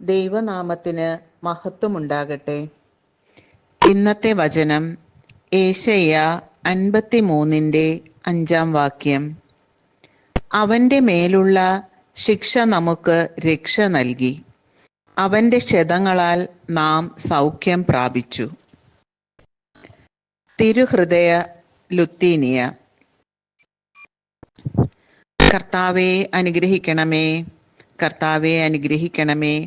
ദൈവനാമത്തിന് മഹത്വമുണ്ടാകട്ടെ. ഇന്നത്തെ വചനം ഏശയ്യ അൻപത്തിമൂന്നിന്റെ അഞ്ചാം വാക്യം. അവന്റെ മേലുള്ള ശിക്ഷ നമുക്ക് രക്ഷ നൽകി. അവന്റെ ക്ഷതങ്ങളാൽ നാം സൗഖ്യം പ്രാപിച്ചു. തിരുഹൃദയ ലുത്തീനിയ. കർത്താവെ അനുഗ്രഹിക്കണമേ. കർത്താവെ അനുഗ്രഹിക്കണമേ.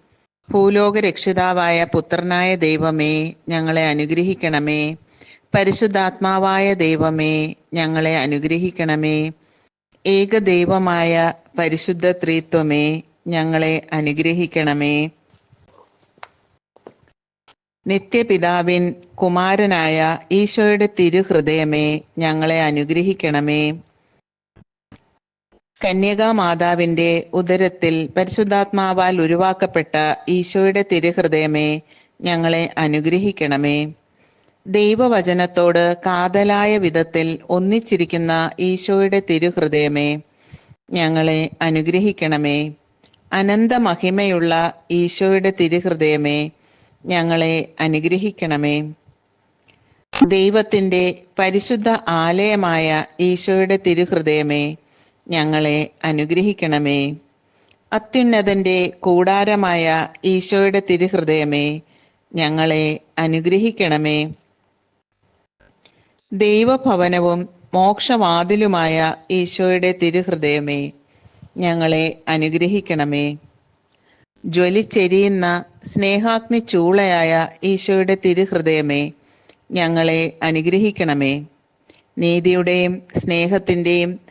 ഭൂലോക രക്ഷിതാവായ പുത്രനായ ദൈവമേ ഞങ്ങളെ അനുഗ്രഹിക്കണമേ. പരിശുദ്ധാത്മാവായ ദൈവമേ ഞങ്ങളെ അനുഗ്രഹിക്കണമേ. ഏകദൈവമായ പരിശുദ്ധ ത്രിത്വമേ ഞങ്ങളെ അനുഗ്രഹിക്കണമേ. നിത്യപിതാവിൻ കുമാരനായ ഈശോയുടെ തിരുഹൃദയമേ ഞങ്ങളെ അനുഗ്രഹിക്കണമേ. കന്യകാ മാതാവിന്റെ ഉദരത്തിൽ പരിശുദ്ധാത്മാവാൽ ഉരുവാക്കപ്പെട്ട ഈശോയുടെ തിരുഹൃദയമേ ഞങ്ങളെ അനുഗ്രഹിക്കണമേ. ദൈവവചനത്തോട് കാതലായ വിധത്തിൽ ഒന്നിച്ചിരിക്കുന്ന ഈശോയുടെ തിരുഹൃദയമേ ഞങ്ങളെ അനുഗ്രഹിക്കണമേ. അനന്ത മഹിമയുള്ള ഈശോയുടെ തിരുഹൃദയമേ ഞങ്ങളെ അനുഗ്രഹിക്കണമേ. ദൈവത്തിന്റെ പരിശുദ്ധ ആലയമായ ഈശോയുടെ തിരുഹൃദയമേ ഞങ്ങളെ അനുഗ്രഹിക്കണമേ. അത്യുന്നതന്റെ കൂടാരമായ ഈശോയുടെ തിരുഹൃദയമേ ഞങ്ങളെ അനുഗ്രഹിക്കണമേ. ദൈവഭവനവും മോക്ഷവാതിലുമായ ഈശോയുടെ തിരുഹൃദയമേ ഞങ്ങളെ അനുഗ്രഹിക്കണമേ. ജ്വലിച്ചെരിയുന്ന സ്നേഹാഗ്നി ചൂളയായ ഈശോയുടെ തിരുഹൃദയമേ ഞങ്ങളെ അനുഗ്രഹിക്കണമേ. നീതിയുടെയും സ്നേഹത്തിന്റെയും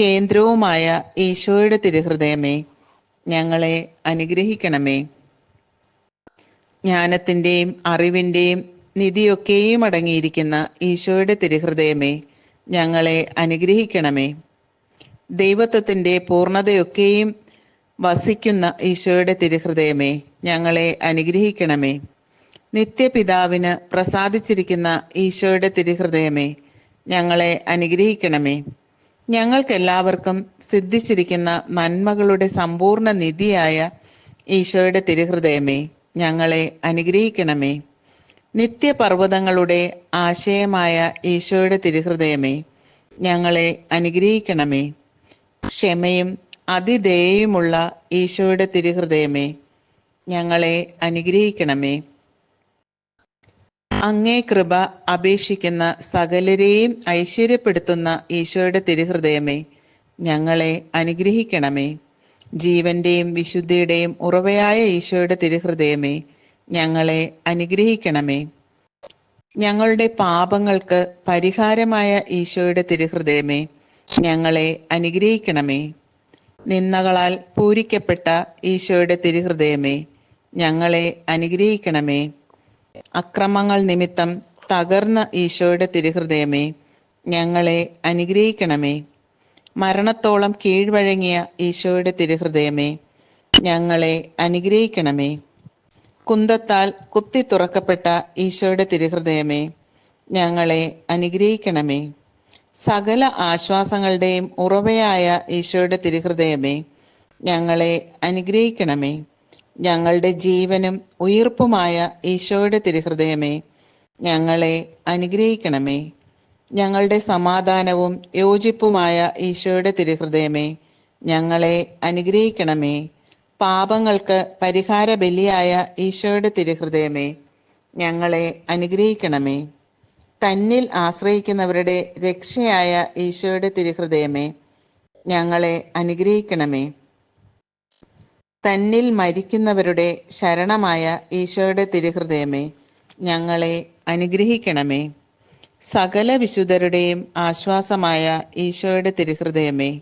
കേന്ദ്രവുമായ ഈശോയുടെ തിരുഹൃദയമേ ഞങ്ങളെ അനുഗ്രഹിക്കണമേ. ജ്ഞാനത്തിന്റെയും അറിവിന്റെയും നിധിയൊക്കെയും അടങ്ങിയിരിക്കുന്ന ഈശോയുടെ തിരുഹൃദയമേ ഞങ്ങളെ അനുഗ്രഹിക്കണമേ. ദൈവത്വത്തിന്റെ പൂർണതയൊക്കെയും വസിക്കുന്ന ഈശോയുടെ തിരുഹൃദയമേ ഞങ്ങളെ അനുഗ്രഹിക്കണമേ. നിത്യപിതാവിന് പ്രസാദിച്ചിരിക്കുന്ന ഈശോയുടെ തിരുഹൃദയമേ ഞങ്ങളെ അനുഗ്രഹിക്കണമേ. ഞങ്ങൾക്കെല്ലാവർക്കും സിദ്ധിച്ചിരിക്കുന്ന നന്മകളുടെ സമ്പൂർണ നിധിയായ ഈശോയുടെ തിരുഹൃദയമേ ഞങ്ങളെ അനുഗ്രഹിക്കണമേ. നിത്യപർവതങ്ങളുടെ ആശയമായ ഈശോയുടെ തിരുഹൃദയമേ ഞങ്ങളെ അനുഗ്രഹിക്കണമേ. ക്ഷമയും അതിദേയുമുള്ള ഈശോയുടെ തിരുഹൃദയമേ ഞങ്ങളെ അനുഗ്രഹിക്കണമേ. അങ്ങേ കൃപ അപേക്ഷിക്കുന്ന സകലരെയും ഐശ്വര്യപ്പെടുത്തുന്ന ഈശോയുടെ തിരുഹൃദയമേ ഞങ്ങളെ അനുഗ്രഹിക്കണമേ. ജീവന്റെയും വിശുദ്ധിയുടെയും ഉറവയായ ഈശോയുടെ തിരുഹൃദയമേ ഞങ്ങളെ അനുഗ്രഹിക്കണമേ. ഞങ്ങളുടെ പാപങ്ങൾക്ക് പരിഹാരമായ ഈശോയുടെ തിരുഹൃദയമേ ഞങ്ങളെ അനുഗ്രഹിക്കണമേ. നിന്നകളാൽ പൂരിക്കപ്പെട്ട ഈശോയുടെ തിരുഹൃദയമേ ഞങ്ങളെ അനുഗ്രഹിക്കണമേ. അക്രമങ്ങൾ നിമിത്തം തകർന്ന ഈശോയുടെ തിരുഹൃദയമേ ഞങ്ങളെ അനുഗ്രഹിക്കണമേ. മരണത്തോളം കീഴ്വഴങ്ങിയ ഈശോയുടെ തിരുഹൃദയമേ ഞങ്ങളെ അനുഗ്രഹിക്കണമേ. കുന്തത്താൽ കുത്തി തുറക്കപ്പെട്ട ഈശോയുടെ തിരുഹൃദയമേ ഞങ്ങളെ അനുഗ്രഹിക്കണമേ. സകല ആശ്വാസങ്ങളുടെയും ഉറവയായ ഈശോയുടെ തിരുഹൃദയമേ ഞങ്ങളെ അനുഗ്രഹിക്കണമേ. ഞങ്ങളുടെ ജീവനും ഉയർപ്പുമായ ഈശോയുടെ തിരുഹൃദയമേ ഞങ്ങളെ അനുഗ്രഹിക്കണമേ. ഞങ്ങളുടെ സമാധാനവും യോജിപ്പുമായ ഈശോയുടെ തിരുഹൃദയമേ ഞങ്ങളെ അനുഗ്രഹിക്കണമേ. പാപങ്ങൾക്ക് പരിഹാര ബലിയായ ഈശോയുടെ തിരുഹൃദയമേ ഞങ്ങളെ അനുഗ്രഹിക്കണമേ. തന്നിൽ ആശ്രയിക്കുന്നവരുടെ രക്ഷയായ ഈശോയുടെ തിരുഹൃദയമേ ഞങ്ങളെ അനുഗ്രഹിക്കണമേ. തന്നിൽ മരിക്കുന്നവരുടെ ശരണമായ ഈശോയുടെ തിരുഹൃദയമേ ഞങ്ങളെ അനുഗ്രഹിക്കണമേ. സകല വിശുദ്ധരുടെയും ആശ്വാസമായ ഈശോയുടെ തിരുഹൃദയമേ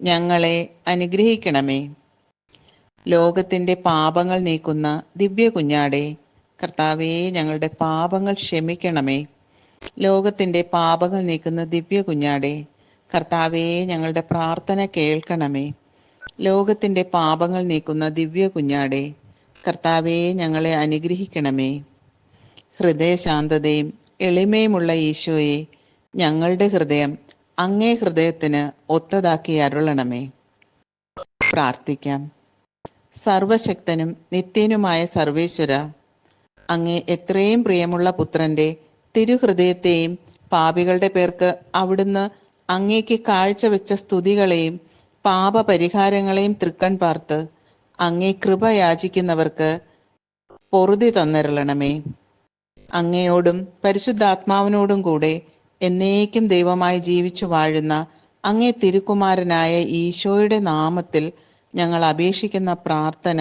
ഞങ്ങളെ അനുഗ്രഹിക്കണമേ. ലോകത്തിന്റെ പാപങ്ങൾ നീക്കുന്ന ദിവ്യ കുഞ്ഞാടെ കർത്താവേ ഞങ്ങളുടെ പാപങ്ങൾ ക്ഷമിക്കണമേ. ലോകത്തിന്റെ പാപങ്ങൾ നീക്കുന്ന ദിവ്യ കുഞ്ഞാടെ കർത്താവേ ഞങ്ങളുടെ പ്രാർത്ഥന കേൾക്കണമേ. ലോകത്തിന്റെ പാപങ്ങൾ നീക്കുന്ന ദിവ്യ കുഞ്ഞാടെ കർത്താവേ ഞങ്ങളെ അനുഗ്രഹിക്കണമേ. ഹൃദയശാന്തതയും എളിമയുമുള്ള ഈശോയെ ഞങ്ങളുടെ ഹൃദയം അങ്ങേ ഹൃദയത്തിന് ഒത്തതാക്കി അരുളണമേ. പ്രാർത്ഥിക്കാം. സർവശക്തനും നിത്യനുമായ സർവേശ്വര അങ്ങേ എത്രയും പ്രിയമുള്ള പുത്രന്റെ തിരുഹൃദയത്തെയും പാപികളുടെ പേർക്ക് അവിടുന്ന് അങ്ങേക്ക് കാഴ്ചവെച്ച സ്തുതികളെയും പാപപരിഹാരങ്ങളെയും തൃക്കൺ പാർത്ത് അങ്ങേ കൃപ യാചിക്കുന്നവർക്ക് പൊറുതി തന്നിരളണമേ. അങ്ങയോടും പരിശുദ്ധാത്മാവിനോടും കൂടെ എന്നേക്കും ദൈവമായി ജീവിച്ചു വാഴുന്ന അങ്ങേ തിരുക്കുമാരനായ ഈശോയുടെ നാമത്തിൽ ഞങ്ങൾ അപേക്ഷിക്കുന്ന പ്രാർത്ഥന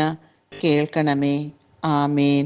കേൾക്കണമേ. ആമേൻ.